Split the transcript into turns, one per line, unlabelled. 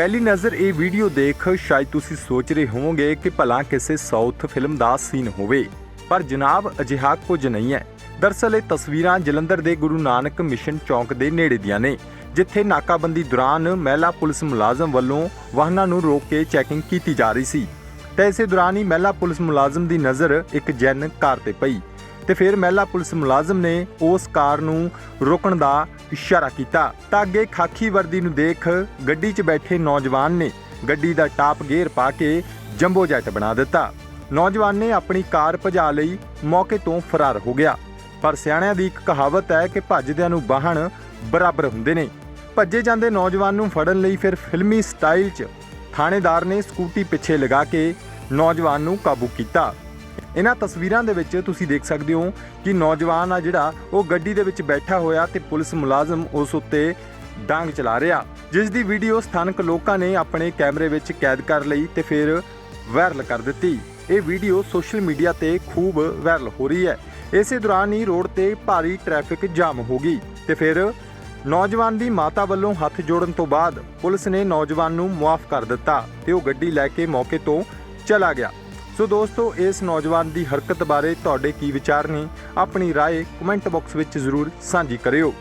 ਪਹਿਲੀ ਨਜ਼ਰ ਇਹ ਵੀਡੀਓ ਦੇਖ ਸ਼ਾਇਦ ਤੁਸੀਂ ਸੋਚ ਰਹੇ ਹੋਵੋਗੇ ਕਿ ਭਲਾ ਕਿਸੇ ਸਾਊਥ ਫਿਲਮ ਦਾ ਸੀਨ ਹੋਵੇ। ਪਰ ਜਨਾਬ, ਅਜਿਹਾ ਕੁਝ ਨਹੀਂ ਹੈ। ਦਰਸਲ ਇਹ ਤਸਵੀਰਾਂ ਜਲੰਧਰ ਦੇ ਗੁਰੂ ਨਾਨਕ ਮਿਸ਼ਨ ਚੌਂਕ ਦੇ ਨੇੜੇ ਦੀਆਂ ਨੇ, ਜਿੱਥੇ ਨਾਕਾਬੰਦੀ ਦੌਰਾਨ ਮਹਿਲਾ ਪੁਲਿਸ ਮੁਲਾਜ਼ਮ ਵੱਲੋਂ ਵਾਹਨਾਂ ਨੂੰ ਰੋਕ ਕੇ ਚੈਕਿੰਗ ਕੀਤੀ ਜਾ ਰਹੀ ਸੀ। ਤੇ ਇਸੇ ਦੌਰਾਨ ਹੀ ਮਹਿਲਾ ਪੁਲਿਸ ਮੁਲਾਜ਼ਮ ਦੀ ਨਜ਼ਰ ਇੱਕ ਜੈਨ ਕਾਰ ਤੇ ਪਈ। ਤੇ ਫਿਰ ਮਹਿਲਾ ਪੁਲਿਸ ਮੁਲਾਜ਼ਮ ਨੇ ਉਸ ਕਾਰ ਨੂੰ ਰੋਕਣ ਦਾ ਇਸ਼ਾਰਾ ਕੀਤਾ। ਤਾਂ ਅੱਗੇ ਖਾਕੀ ਵਰਦੀ ਨੂੰ ਦੇਖ ਗੱਡੀ 'ਚ ਬੈਠੇ ਨੌਜਵਾਨ ਨੇ ਗੱਡੀ ਦਾ ਟਾਪ ਗੇਅਰ ਪਾ ਕੇ ਜੰਬੋ ਜੈਟ ਬਣਾ ਦਿੱਤਾ। ਨੌਜਵਾਨ ਨੇ ਆਪਣੀ ਕਾਰ ਭਜਾ ਲਈ, ਮੌਕੇ ਤੋਂ ਫਰਾਰ ਹੋ ਗਿਆ। ਪਰ ਸਿਆਣਿਆਂ ਦੀ ਇੱਕ ਕਹਾਵਤ ਹੈ ਕਿ ਭੱਜਦਿਆਂ ਨੂੰ ਬਾਹਣ ਬਰਾਬਰ ਹੁੰਦੇ ਨੇ। ਭੱਜੇ ਜਾਂਦੇ ਨੌਜਵਾਨ ਨੂੰ ਫੜਨ ਲਈ ਫਿਰ ਫਿਲਮੀ ਸਟਾਈਲ 'ਚ ਥਾਣੇਦਾਰ ਨੇ ਸਕੂਟੀ ਪਿੱਛੇ ਲਗਾ ਕੇ ਨੌਜਵਾਨ ਨੂੰ ਕਾਬੂ ਕੀਤਾ। ਇਹਨਾਂ ਤਸਵੀਰਾਂ ਦੇ ਵਿੱਚ ਤੁਸੀਂ ਦੇਖ ਸਕਦੇ ਹੋ ਕਿ ਨੌਜਵਾਨ ਆ ਜਿਹੜਾ, ਉਹ ਗੱਡੀ ਦੇ ਵਿੱਚ ਬੈਠਾ ਹੋਇਆ ਤੇ ਪੁਲਿਸ ਮੁਲਾਜ਼ਮ ਉਸ ਉੱਤੇ ਡਾਂਗ ਚਲਾ ਰਿਹਾ। ਜਿਸ ਦੀ ਵੀਡੀਓ ਸਥਾਨਕ ਲੋਕਾਂ ਨੇ ਆਪਣੇ ਕੈਮਰੇ ਵਿੱਚ ਕੈਦ ਕਰ ਲਈ ਤੇ ਫਿਰ ਵਾਇਰਲ ਕਰ ਦਿੱਤੀ। ਇਹ ਵੀਡੀਓ ਸੋਸ਼ਲ ਮੀਡੀਆ ਤੇ ਖੂਬ ਵਾਇਰਲ ਹੋ ਰਹੀ ਹੈ। ਇਸੇ ਦੌਰਾਨ ਹੀ ਰੋਡ ਤੇ ਭਾਰੀ ਟ੍ਰੈਫਿਕ ਜਾਮ ਹੋ ਗਈ ਤੇ ਫਿਰ ਨੌਜਵਾਨ ਦੀ ਮਾਤਾ ਵੱਲੋਂ ਹੱਥ ਜੋੜਨ ਤੋਂ ਬਾਅਦ ਪੁਲਿਸ ਨੇ ਨੌਜਵਾਨ ਨੂੰ ਮੁਆਫ ਕਰ ਦਿੱਤਾ ਤੇ ਉਹ ਗੱਡੀ ਲੈ ਕੇ ਮੌਕੇ ਤੋਂ ਚਲਾ ਗਿਆ। ਸੋ ਦੋਸਤੋ, ਇਸ ਨੌਜਵਾਨ ਦੀ ਹਰਕਤ ਬਾਰੇ ਤੁਹਾਡੇ ਕੀ ਵਿਚਾਰ ਨੇ? ਆਪਣੀ ਰਾਏ ਕਮੈਂਟ ਬਾਕਸ ਵਿੱਚ ਜ਼ਰੂਰ ਸਾਂਝੀ ਕਰਿਓ।